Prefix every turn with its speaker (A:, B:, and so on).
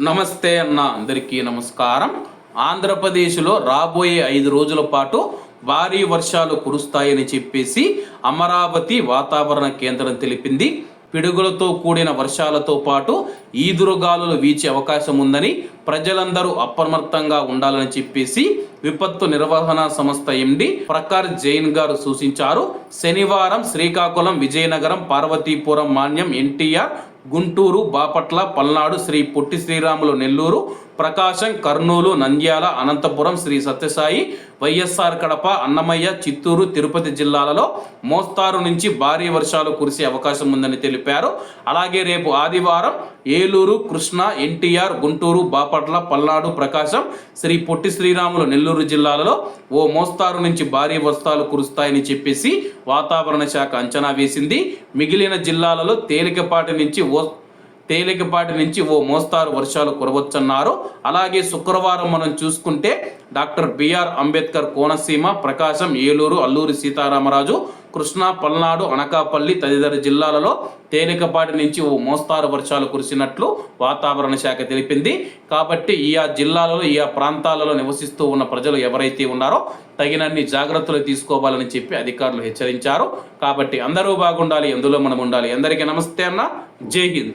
A: నమస్తే అన్న అందరికీ నమస్కారం. ఆంధ్రప్రదేశ్లో రాబోయే ఐదు రోజుల పాటు భారీ వర్షాలు కురుస్తాయని చెప్పేసి అమరావతి వాతావరణ కేంద్రం తెలిపింది. పిడుగులతో కూడిన వర్షాలతో పాటు ఈదురుగాలులు వీచే అవకాశం ఉందని ప్రజలందరూ అప్రమత్తంగా ఉండాలని చెప్పేసి విపత్తు నిర్వహణ సంస్థ ఎండి ప్రకార్ జైన్ గారు సూచించారు. శనివారం శ్రీకాకుళం విజయనగరం పార్వతీపురం మాన్యం ఎన్టీఆర్ గుంటూరు బాపట్ల పల్నాడు శ్రీ పొట్టి శ్రీరాములు నెల్లూరు ప్రకాశం కర్నూలు నంద్యాల అనంతపురం శ్రీ సత్యసాయి వైఎస్ఆర్ కడప అన్నమయ్య చిత్తూరు తిరుపతి జిల్లాలలో మోస్తారు నుంచి భారీ వర్షాలు కురిసే అవకాశం ఉందని తెలిపారు. అలాగే రేపు ఆదివారం ఏలూరు కృష్ణా ఎన్టీఆర్ గుంటూరు బాపట్ల పల్నాడు ప్రకాశం శ్రీ పొట్టి శ్రీరాములు నెల్లూరు జిల్లాలలో ఓ మోస్తారు నుంచి భారీ వర్షాలు కురుస్తాయని చెప్పేసి వాతావరణ శాఖ అంచనా వేసింది. మిగిలిన జిల్లాలలో తేలికపాటి నుంచి ఓ తేలికపాటి నుంచి ఓ మోస్తారు వర్షాలు కురవచ్చన్నారు. అలాగే శుక్రవారం మనం చూసుకుంటే doctor B R Ambedkar Konaseema Prakasam Eluru Alluri Sitarama Raju Krishna Palnadu Anakapalli తదితర జిల్లాలలో తేలికపాటి నుంచి ఓ మోస్తారు వర్షాలు కురిసినట్లు వాతావరణ శాఖ తెలిపింది. కాబట్టి ఈ ఆ జిల్లాలలో ఈ ఆ ప్రాంతాలలో నివసిస్తూ ఉన్న ప్రజలు ఎవరైతే ఉన్నారో తగినన్ని జాగ్రత్తలు తీసుకోవాలని చెప్పి అధికారులు హెచ్చరించారు. కాబట్టి అందరూ బాగుండాలి ఎందులో మనం ఉండాలి. అందరికీ నమస్తే అన్న. జై హింద్.